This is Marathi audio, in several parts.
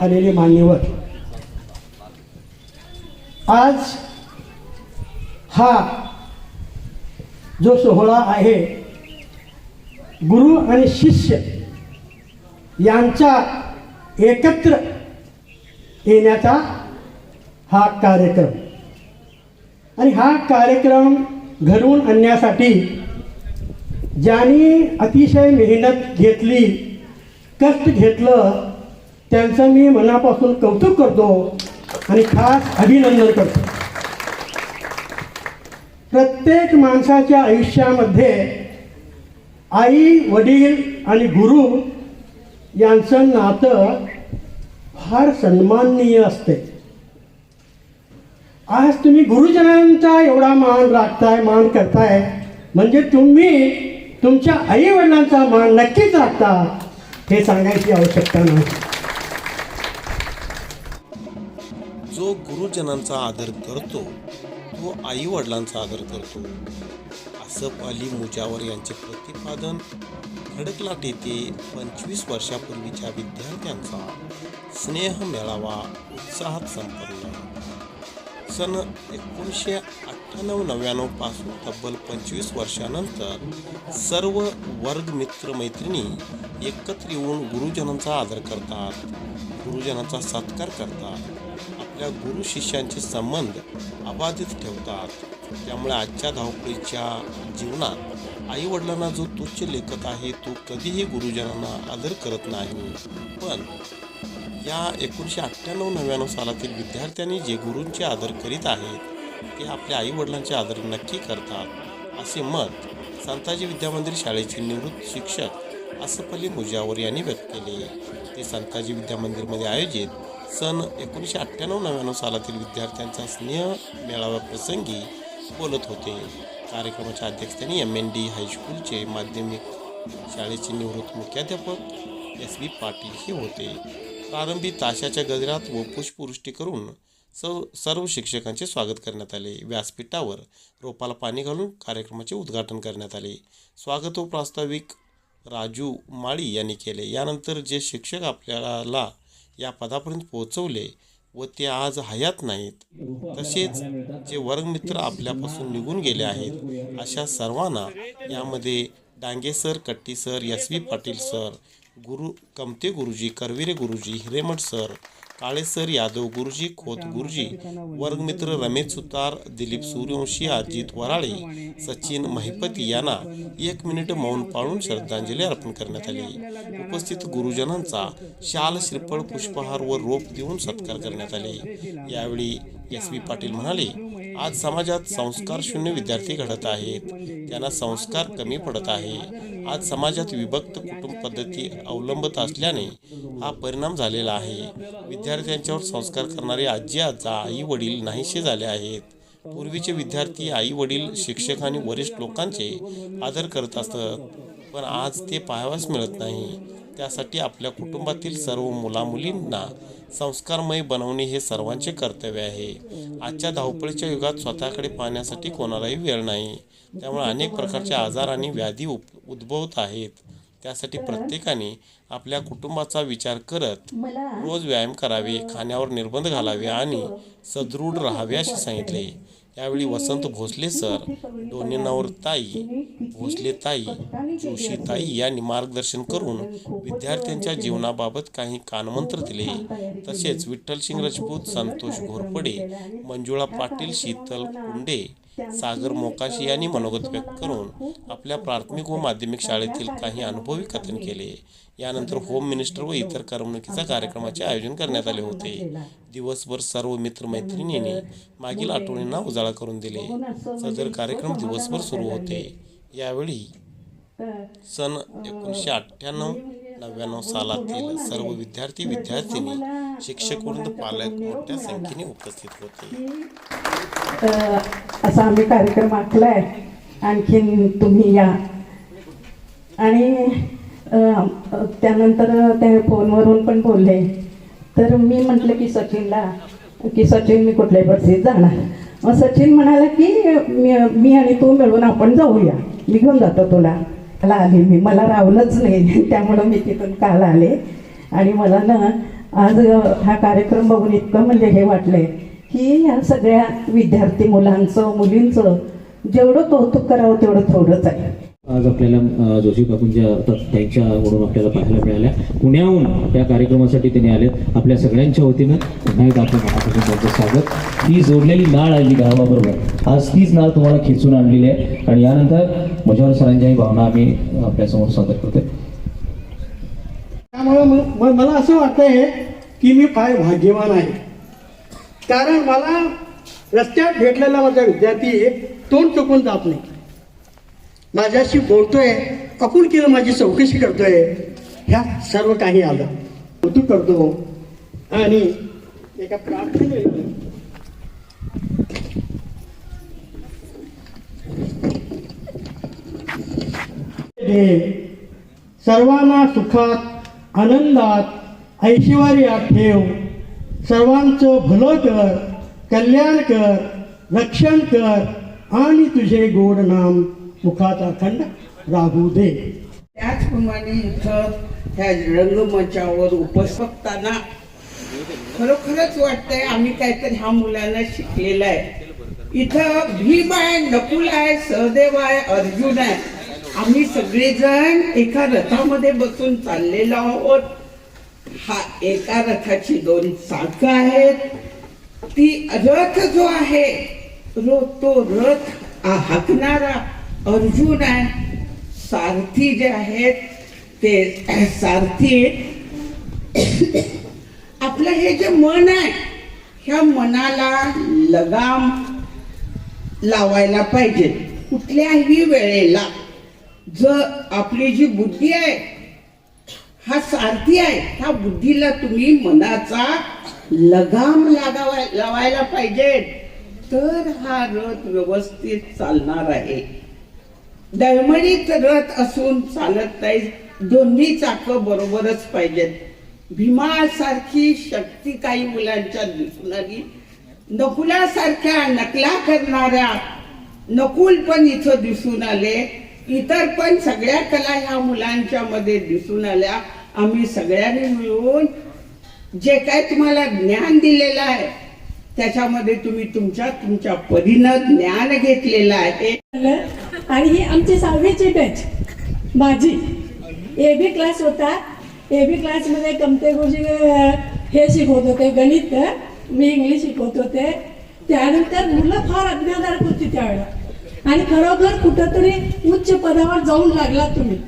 आलेले मान्यवर. आज हा जो सोहळा आहे गुरु आणि शिष्य यांचा एकत्र येण्याचा हा कार्यक्रम. आणि हा कार्यक्रम घडवून आणण्यासाठी ज्यांनी अतिशय मेहनत घेतली कष्ट घेतलं त्यांचं मी मनापासून कौतुक करतो आणि खास अभिनंदन करतो. प्रत्येक माणसाच्या आयुष्यामध्ये आई वडील आणि गुरु यांचं नातं फार सन्माननीय असते. आज तुम्ही गुरुजनांचा एवढा मान राखताय मान करताय म्हणजे तुम्ही तुमच्या आई वडिलांचा मान नक्कीच राखता हे सांगायची आवश्यकता नाही. गुरुजनांचा आदर करतो तो आई वडिलांचा आदर करतो. असं अली मुजावर यांचे प्रतिपादन खडकलाट येथे पंचवीस वर्षापूर्वीच्या विद्यार्थ्यांचा स्नेह मेळावा उत्साहात संपन्न. सन एकोणीसशे अठ्ठ्याण्णव नव्याण्णवपासून तब्बल पंचवीस वर्षानंतर सर्व वर्ग मित्र मैत्रिणी एकत्र येऊन गुरुजनांचा आदर करतात गुरुजनांचा सत्कार करतात. आपल्या गुरु शिष्यांचे संबंध अबाधित ठेवतात. त्यामुळे आजच्या धावपळीच्या जीवनात आई वडिलांना जो तुच्छ लेखत आहे तो कधीही गुरुजनांना आदर करत नाही. पण या एकोणीसशे अठ्ठ्याण्णव नव्याण्णव सालातील विद्यार्थ्यांनी जे गुरूंचे आदर करीत आहेत ते आपल्या आई वडिलांचे आदर नक्की करतात असे मत संताजी विद्यामंदिर शाळेचे निवृत्त शिक्षक असफ मुजावर यांनी व्यक्त केले. ते संताजी विद्यामंदिरमध्ये आयोजित सन एकोणीसशे अठ्ठ्याण्णव नव्याण्णव सालातील विद्यार्थ्यांचा स्नेह मेळावा प्रसंगी बोलत होते. कार्यक्रमाच्या अध्यक्षस्थानी एम एन डी हायस्कूलचे माध्यमिक शाळेचे निवृत्त मुख्याध्यापक एस बी पाटील हे होते. प्रारंभी ताशाच्या गजरात व पुष्पवृष्टी करून सौ सर्व शिक्षकांचे स्वागत करण्यात आले. व्यासपीठावर रोपाला पाणी घालून कार्यक्रमाचे उद्घाटन करण्यात आले. स्वागत व प्रास्ताविक राजू माळी यांनी केले. यानंतर जे शिक्षक आपल्याला या पदापर्यंत पोहोचवले व ते आज हयात नाहीत. तसेच जे वर्गमित्र आपल्यापासून निघून गेले आहेत अशा सर्वांना यामध्ये Dange sir Katti sir S V Patil sir गुरु कमते गुरुजी करविरे गुरुजी हिरेमठ सर काळे सर यादव गुरुजी खोत गुरुजी वर्गमित्र रमेश सुतार दिलीप सूर्यवंशी अजित वराळे सचिन महिपती यांना एक मिनिट मौन पाळून श्रद्धांजली अर्पण करण्यात आली. उपस्थित गुरुजनांचा शाल श्रीफळ पुष्पहार व रोप देऊन सत्कार करण्यात आले. यावेळी एस बी पाटील म्हणाले आज समाजात संस्कार शून्य विद्यार्थी घडत आहेत. त्यांना संस्कार कमी पडत आहे. आज समाजात विभक्त कुटुंब पद्धती अवलंबत असल्याने हा परिणाम झालेला आहे. विद्यार्थ्यांच्यावर संस्कार करणारे आजी आजा आई वडील नाहीसे झाले आहेत. पूर्वीचे विद्यार्थी आई वडील शिक्षक आणि वरिष्ठ लोकांचे आदर करत असत. पण आज ते पाहावास मिळत नाही. त्यासाठी आपल्या कुटुंबातील सर्व मुलामुलींना संस्कारमय बनवणे हे सर्वांचे कर्तव्य आहे. आजच्या धावपळीच्या युगात स्वतःकडे पाहण्यासाठी कोणालाही वेळ नाही. त्यामुळे अनेक प्रकारचे आजार आणि व्याधी उप उद्भवत आहेत. त्यासाठी प्रत्येकाने आपल्या कुटुंबाचा विचार करत रोज व्यायाम करावे खाण्यावर निर्बंध घालावे आणि सदृढ राहावे असे सांगितले. त्यावेळी वसंत भोसले सर डोनेनावर ताई भोसले ताई जोशी ताई यांनी मार्गदर्शन करून विद्यार्थ्यांच्या जीवनाबाबत काही कानमंत्र दिले. तसेच विठ्ठलसिंग राजपूत संतोष घोरपडे मंजुळा पाटील शीतल कुंडे सागर मोकाशी यांनी मनोगत व्यक्त करून आपल्या प्राथमिक व माध्यमिक शाळेतील काही अनुभवी कथन केले. यानंतर होम मिनिस्टर व इतर करमणुकीचा कार्यक्रमाचे आयोजन करण्यात आले होते. दिवसभर सर्व मित्रमैत्रिणींनी मागील आठवणींना उजाळा करून दिले. सदर कार्यक्रम दिवसभर सुरू होते. यावेळी सन एकोणीसशे अठ्ठ्याण्णव नव्याण्णव सालातील सर्व विद्यार्थी विद्यार्थिनी शिक्षक वृंद पालक मोठ्या संख्येने उपस्थित होते. असा आम्ही कार्यक्रम आखलाय. आणखीन तुम्ही या. आणि त्यानंतर ते फोनवरून पण बोलले. तर मी म्हटलं की सचिनला की सचिन मी कुठल्याही परिस्थितीत जाणार. मग सचिन म्हणाला की मी आणि तू मिळून आपण जाऊया. मी घेऊन जातो तुला. मला आले मी. मला रावलंच नाही. त्यामुळं मी तिथून काल आले. आणि मला ना आज हा कार्यक्रम बघून इतकं म्हणजे हे वाटलंय की या सगळ्या विद्यार्थी मुलांचं मुलींचं जेवढं कौतुक करावं तेवढं थोडंच आहे. आज आपल्याला जोशी काकूंच्या त्यांच्या त्यांच्याकडून आपल्याला पाहायला मिळाल्या. पुण्याहून या कार्यक्रमासाठी त्यांनी आले आपल्या सगळ्यांच्या वतीनं पुन्हा एकदा आपण मनापासून त्यांचं स्वागत. ती जोडलेली नाळ आहे गावाबरोबर. आज तीच नाळ तुम्हाला खेचून आणलेली आहे. आणि यानंतर मजावर सरांच्याही भावना आम्ही आपल्यासमोर सादर करतोय. त्यामुळं मला असं वाटतंय की मी फार भाग्यवान आहे. कारण मला रस्त्यात भेटलेला माझा विद्यार्थी तोंड चुकून जात नाही. माझ्याशी बोलतोय आपुलकीनं माझी चौकशी करतोय. ह्या सर्व काही आलं. कौतुक करतो. आणि एका प्रार्थने दे सर्वांना सुखात आनंदात ऐश्वर्यात ठेव. सर्वांचं भलं कर कल्याण कर रक्षण कर. आणि तुझे गोड नाम मुखात अखंड राहू दे. त्याचप्रमाणे इथं ह्या रंगमंचावर उपस्थितांना खरोखरच वाटतंय आम्ही काहीतरी ह्या मुलांना शिकलेलं आहे. इथं भीम आहे नकुल आहे सहदेव आहे अर्जुन आहे आम्ही सगळेजण एका रथामध्ये बसून चाललेलो आहोत. हा एका रथाची दोन चाक आहेत. ती रथ जो आहे रो तो रथ हाकणारा अर्जुन आहे सारथी जे आहेत ते सारथी आपलं हे जे मन आहे ह्या मनाला लगाम लावायला पाहिजे. कुठल्याही वेळेला जर आपली जी बुद्धी आहे हा सारथी आहे ह्या बुद्धीला तुम्ही मनाचा लगाम लागावा लावायला पाहिजे. तर हा रथ व्यवस्थित चालणार आहे. दळमळीत रथ असून चालत नाही. दोन्ही चाक बरोबरच पाहिजेत. भीमासारखी शक्ती काही मुलांच्या दिसून आली. नकुलासारख्या नकला करणाऱ्या नकुल पण इथं दिसून आले. इतर पण सगळ्या कला ह्या मुलांच्या मध्ये दिसून आल्या. आम्ही सगळ्यांनी मिळून जे काय तुम्हाला ज्ञान दिलेलं आहे त्याच्यामध्ये तुम्ही तुमच्या तुमच्या परीनं ज्ञान घेतलेलं आहे. आणि ही आमची सहावीची बॅच. माझी ए बी क्लास होता. ए बी क्लासमध्ये कमते गुरुजी हे शिकवत होते गणित मी इंग्लिश शिकवत होते. त्यानंतर मुलं फार अज्ञाधारक होती त्यावेळेला. आणि खरोखर कुठंतरी उच्च पदावर जाऊन लागला तुम्ही.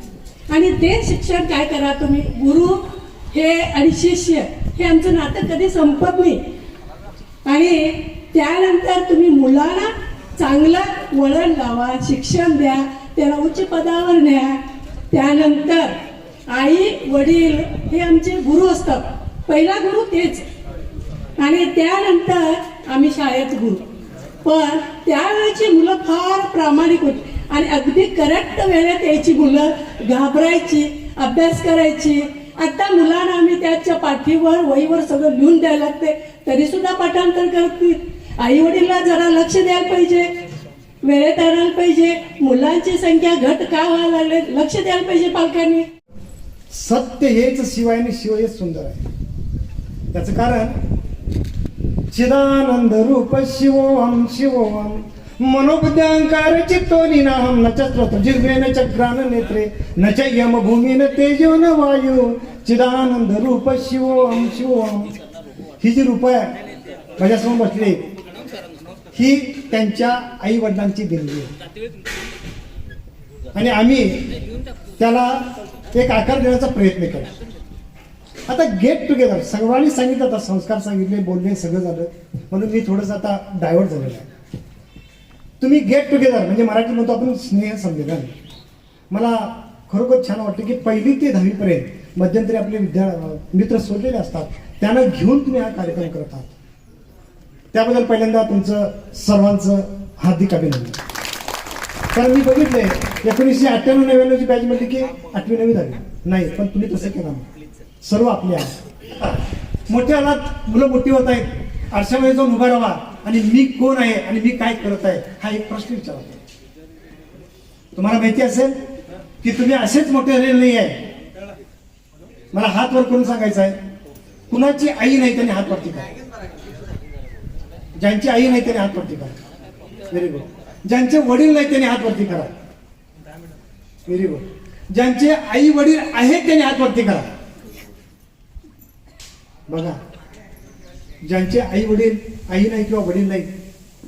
आणि ते शिक्षण काय करा तुम्ही? गुरु हे आणि शिष्य हे आमचं नातं कधी संपत नाही. आणि त्यानंतर तुम्ही मुलाला चांगलं वळण लावा शिक्षण द्या त्याला उच्च पदावर न्या. त्यानंतर आई वडील हे आमचे गुरु असतात. पहिला गुरु तेच. आणि त्यानंतर आम्ही शाळेत गुरु. पण त्यावेळेची मुलं फार प्रामाणिक होती. आणि अगदी करेक्ट वेळेत यायची मुलं घाबरायची अभ्यास करायची. आता मुलांना आम्ही त्याच्या पाठीवर वहीवर सगळं लिहून द्यायला लागते. तरी सुद्धा पाठांतर करतील. आई वडीलला जरा लक्ष द्यायला पाहिजे. वेळेत आणायला पाहिजे. मुलांची संख्या घट का व्हायला लागले? लक्ष द्यायला पाहिजे पालकांनी. सत्य हेच शिवाय आणि शिव हेच सुंदर आहे. त्याचं कारण चिदानंद रूप शिवोहम शिवोहम. मनोबुद्ध्यांकार चित्तो निनाहम न चत्र जिर्वे न चक्रान नेत्रे न च यम भूमी न तेजो न वायू. चिदानंद रूप शिवोहम शिवोहम. ही जी रूप आहे माझ्यासमोर बसली. ही त्यांच्या आई वडिलांची देणगी आहे. आणि आम्ही त्याला एक आकार देण्याचा प्रयत्न केला. आता गेट टुगेदर सर्वांनी सांगितलं आता संस्कार सांगितले बोलणे सगळं झालं. म्हणून मी थोडंसं आता डायव्हर्ट झालेलं आहे. तुम्ही गेट टुगेदर म्हणजे मराठी म्हणतो आपण स्नेह समजेल मला खरोखर छान वाटतं की पहिली ते दहावीपर्यंत मध्यंतरी आपले विद्या मित्र सोडलेले असतात. त्यांना घेऊन तुम्ही हा कार्यक्रम करत आहात त्याबद्दल पहिल्यांदा तुमचं सर्वांचं हार्दिक अभिनंदन. कारण मी बघितलंय एकोणीसशे अठ्ठ्याण्णव नव्याण्णवची बॅच म्हटली की आठवी नवी झाली. नाही पण तुम्ही तसं केलं. सर्व आपले आहेत मोठ्या आलात मुलं मोठी होत आहेत. आरशामध्ये जाऊन उभा राहा आणि मी कोण आहे आणि मी काय करत आहे हा एक प्रश्न विचारतो तुम्हाला माहिती असेल की तुम्ही असेच मोठे झालेले नाही आहे. मला हात वर करून सांगायचं आहे? कुणाची आई नाही त्याने हात वरती काय ज्यांची आई नाही त्याने हात वरती करा. व्हेरी गुड ज्यांचे वडील नाही त्याने हात वरती करा. व्हेरी गुड ज्यांचे आई वडील आहेत त्याने हात वरती करा. बघा. ज्यांचे आई वडील आई नाही किंवा वडील नाही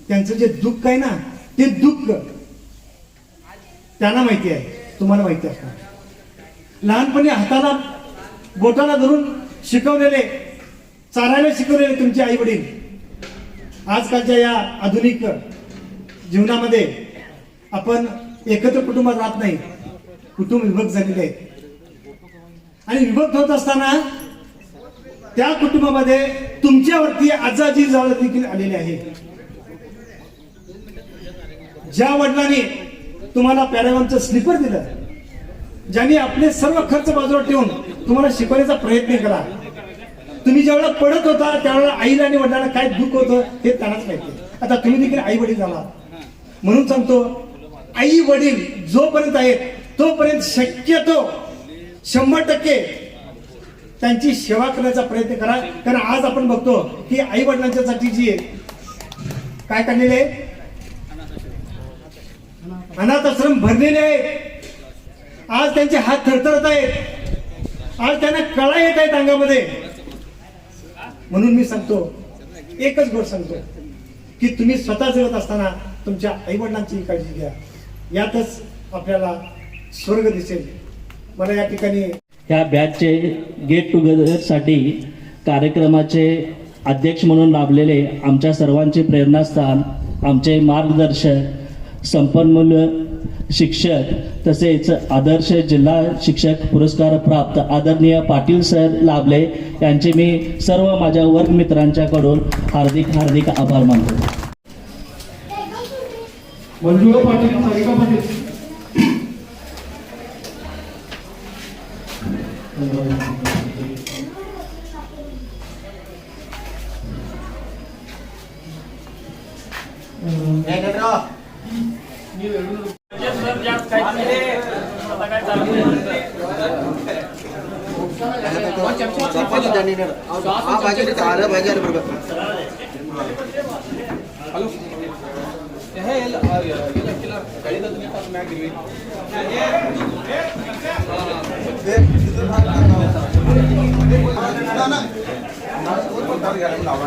त्यांचं जे दुःख आहे ना ते दुःख त्यांना माहिती आहे. तुम्हाला माहिती असणार. लहानपणी हाताला बोटाला धरून शिकवलेले चालायला शिकवलेले तुमचे आई वडील आजकालच्या या आधुनिक जीवनामध्ये आपण एकत्र कुटुंबात राहत नाही. कुटुंब विभक्त झालेले आहेत. आणि विभक्त होत असताना त्या कुटुंबामध्ये तुमच्यावरती आजाजी जाळ देखील आलेली आहे ज्या वडिलांनी तुम्हाला पॅरागॉनचं स्लीपर दिलं ज्यांनी आपले सर्व खर्च बाजूला ठेवून तुम्हाला शिकवण्याचा प्रयत्न केला तुम्ही ज्यावेळेला पडत होता त्यावेळेला आईला आणि वडिलांना काय दुःख होतं हे त्यांनाच माहिती आता तुम्ही देखील आई वडील झाला. म्हणून सांगतो आई वडील जोपर्यंत आहेत तोपर्यंत शक्यतो शंभर टक्के त्यांची सेवा करण्याचा प्रयत्न करा. कारण आज आपण बघतो की आई वडिलांच्यासाठी जी काय काढलेले आहे? अनाथ आश्रम भरलेले आहेत. आज त्यांचे हात थरथरत आहेत. आज त्यांना कळा येत आहेत अंगामध्ये. म्हणून मी सांगतो एकच गोष्ट सांगतो की तुम्ही स्वतः जगत असताना तुमच्या आईवडिलांची काळजी घ्या. यातच आपल्याला स्वर्ग दिसेल. मला या ठिकाणी ह्या बॅचचे गेट टुगेदरसाठी कार्यक्रमाचे अध्यक्ष म्हणून लाभलेले आमच्या सर्वांचे प्रेरणास्थान आमचे मार्गदर्शक संपन्मूल्य शिक्षक तसेच आदर्श जिल्हा शिक्षक पुरस्कार प्राप्त आदरणीय पाटील सर लाभले यांचे मी सर्व माझ्या वर्गमित्रांच्याकडून हार्दिक हार्दिक आभार मानतो. मंजुळा पाटील सारिका पाटील. नाही नाही हा भाजी आलं भाजी आलं बरोबर हॅलो. हे लावा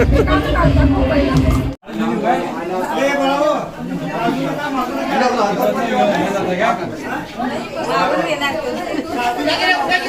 बसा